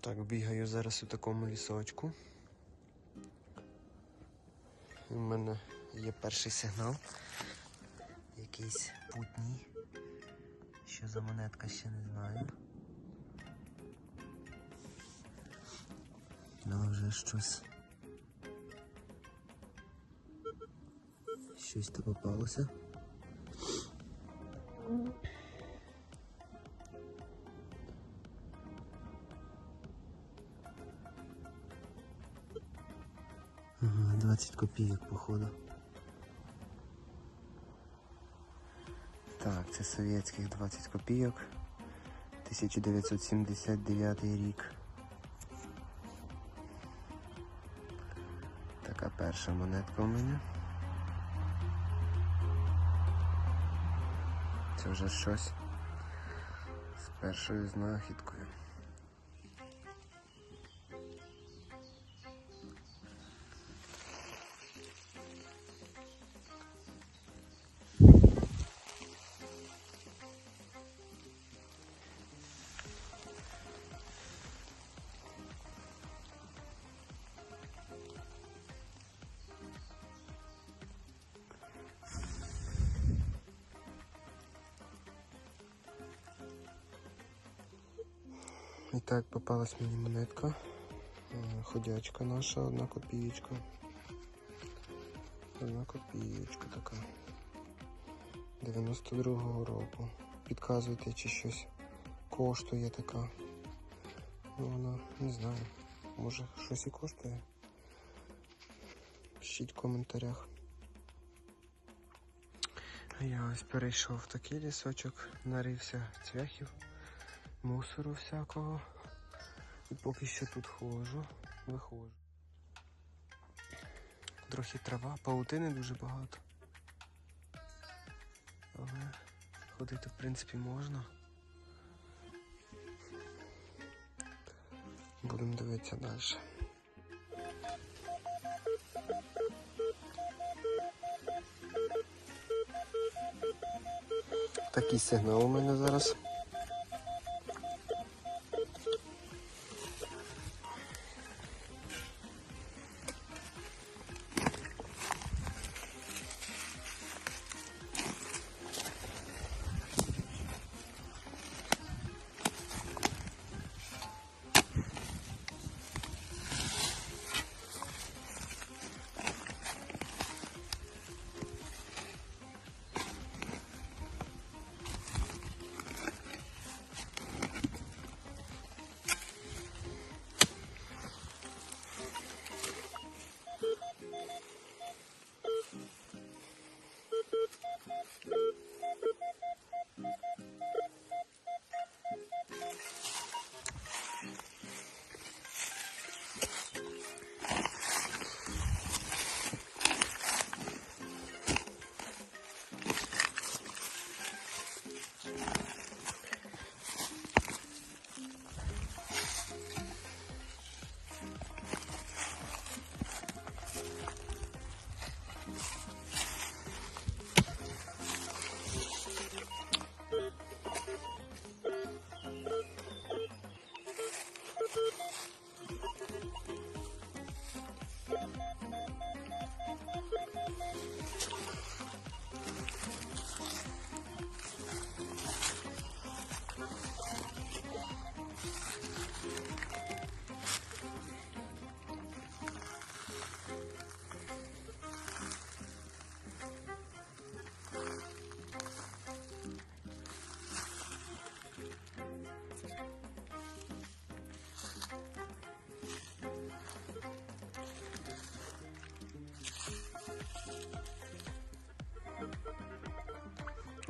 Так, бігаю зараз у такому лісочку. У мене є перший сигнал. Якийсь путній. Що за монетка ще не знаю. Але вже щось. Щось то попалося. Ага, 20 копійок, походу. Так, це совєтських 20 копійок. 1979 рік. Така перша монетка у мене. Це вже щось з першою знахідкою. І так попалась мені монетка. Е, Ходячка наша, одна копієчка. Одна копієчка така. 92-го року. Підказуйте, чи щось коштує така. Ну вона не знаю. Може щось і коштує. Пишіть в коментарях. Я ось перейшов в такий лісочок, нарився цвяхів мусору всякого. І поки що тут ходжу, виходжу. Трохи трава, паутини дуже багато. Але ходити в принципі можна. Будемо дивитися далі. Такий сигнал у мене зараз.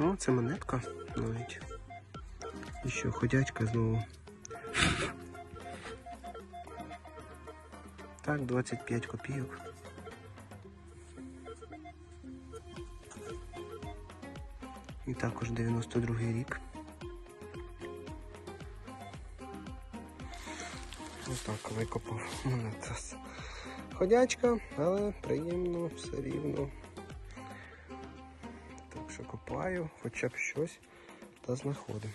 О, це монетка навіть. І що, ходячка знову. Так, 25 копійок. І також 92 рік. Ось так викопав монета. Ходячка, але приємно, все рівно копаю, хоча б щось та знаходимо.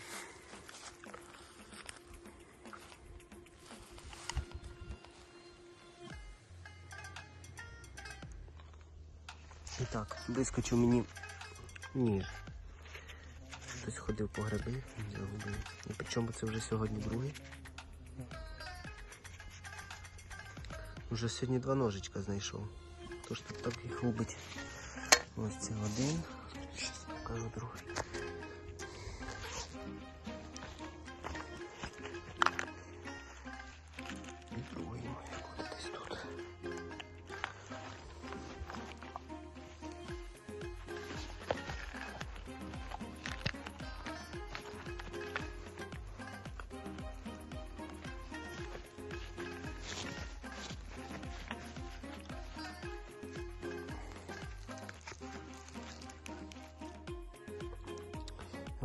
І так, вискочив мені... Ні. Хтось ходив по гриби, загубив. І причому це вже сьогодні другий. вже сьогодні два ножичка знайшов. Тож так їх губить. Ось це один. Покажу другий.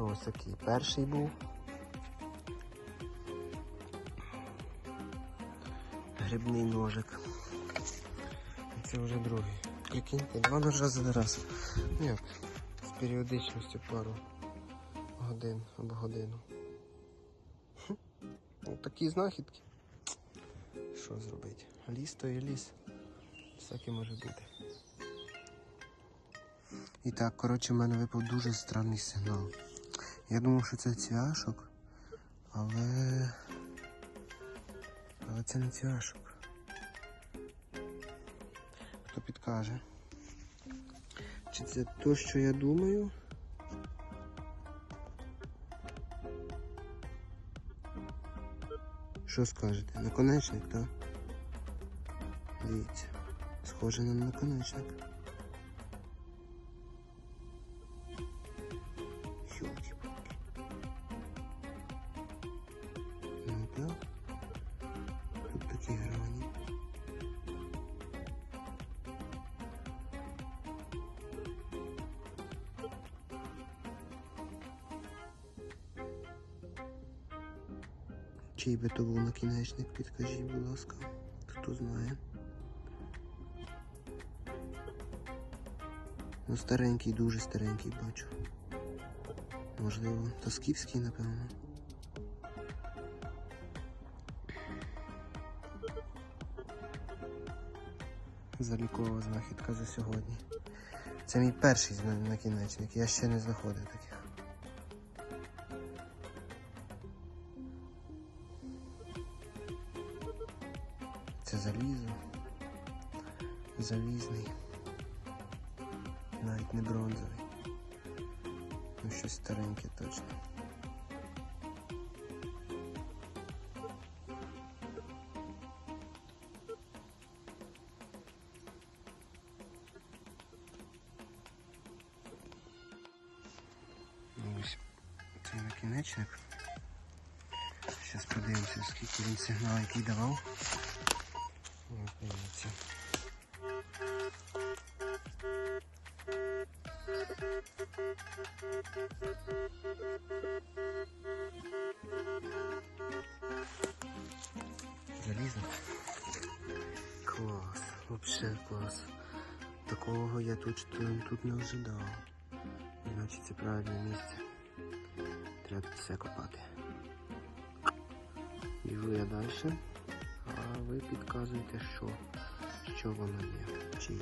Ось такий перший був. Грибний ножик. Це вже другий. Прикиньте, два ножа за раз. Ні, з періодичністю пару годин або годину. Хм. Ну, такі знахідки. Що зробити? Ліс то і ліс. Всяке може бути. І так, коротше, в мене випав дуже странний сигнал. Я думав, що це цвяшок, але. Але це не цвяшок. Хто підкаже? Чи це то, що я думаю? Що скажете? Наконечник, так? Дивіться. Схоже на наконечник. Чий би то був накінечник, підкажіть, будь ласка, хто знає. Ну, старенький, дуже старенький бачу. Можливо, Тосківський, напевно. Залікова знахідка за сьогодні. Це мій перший накінечник, я ще не знаходив таких. Цей накінечник. Зараз подивимося, скільки він сигнал який давав. Ось дивіться. Залізо. Клас, вообще клас. Такого я тут, тут не ожидав. Значить це правильне місце треба все копати. Біжу я далі, а ви підказуєте, що, що воно є, чи є.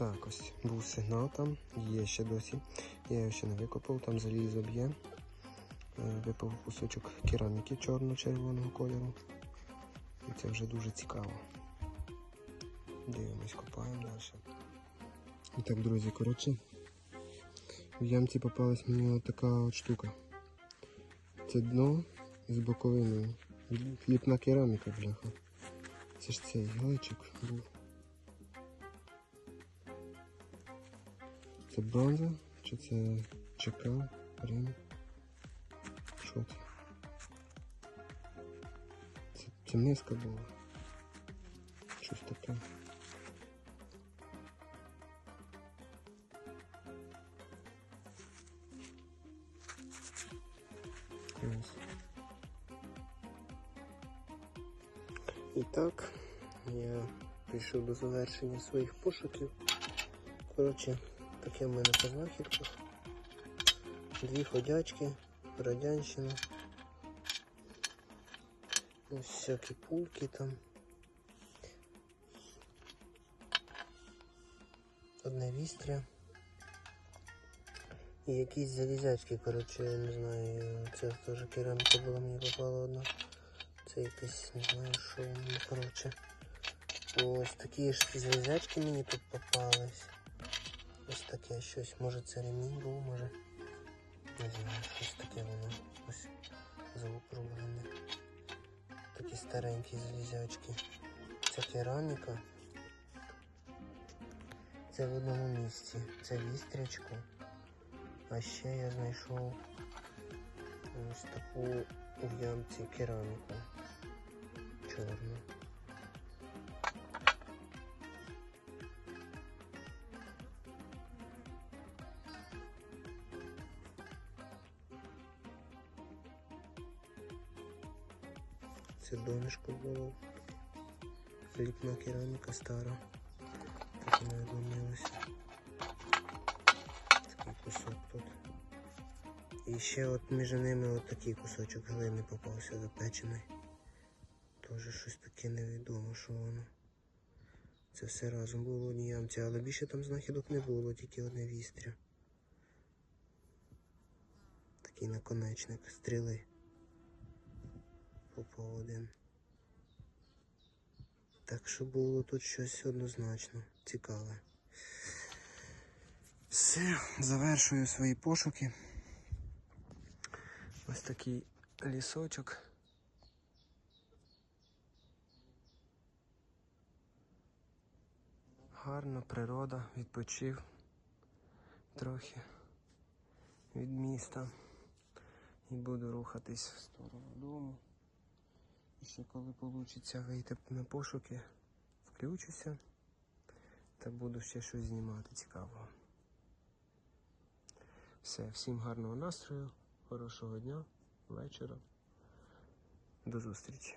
Так, ось був сигнал там, є ще досі. Я його ще не викопав, там залізо б'є. Е, Випав кусочок кераміки чорно-червоного кольору. І це вже дуже цікаво. Дивимось, копаємо далі. І так, друзі, коротше, в ямці попалась мені от така от штука. Це дно з боковиною. Ліпна кераміка, бляха. Це ж цей глечик був. Це бронза? Чи це ЧК? Рим? Що це? Це, це миска була. Щось таке. І так, я прийшов до завершення своїх пошуків. Коротше, таке в мене по знахідках. Дві ходячки, радянщина. Ось всякі пульки там. Одне вістря. І якісь залізячки, коротше, я не знаю, це теж кераміка була, мені попала одна. Це якесь, не знаю, що, ну, коротше. Ось такі ж залізячки мені тут попались. Ось таке щось. Може це ремінь був, може. Не знаю, щось таке воно. Ось заокруглене. Такі старенькі залізячки. Це кераміка. Це в одному місці. Це вістрячко. А ще я знайшов ось таку в ямці кераміку. Чорну. Це було. Ліпна кераміка стара. Так вона відломилася. Такий кусок тут. І ще от між ними от такий кусочок глини попався запечений. Тоже щось таке невідомо, що воно. Це все разом було в одній ямці, але більше там знахідок не було, тільки одне вістря. Такий наконечник стріли. Попав один. Так що було тут щось однозначно цікаве. Все, завершую свої пошуки. Ось такий лісочок. Гарна природа, відпочив трохи від міста і буду рухатись в сторону дому. І ще коли вийде вийти на пошуки, включуся та буду ще щось знімати цікавого. Все, всім гарного настрою, хорошого дня, вечора. До зустрічі.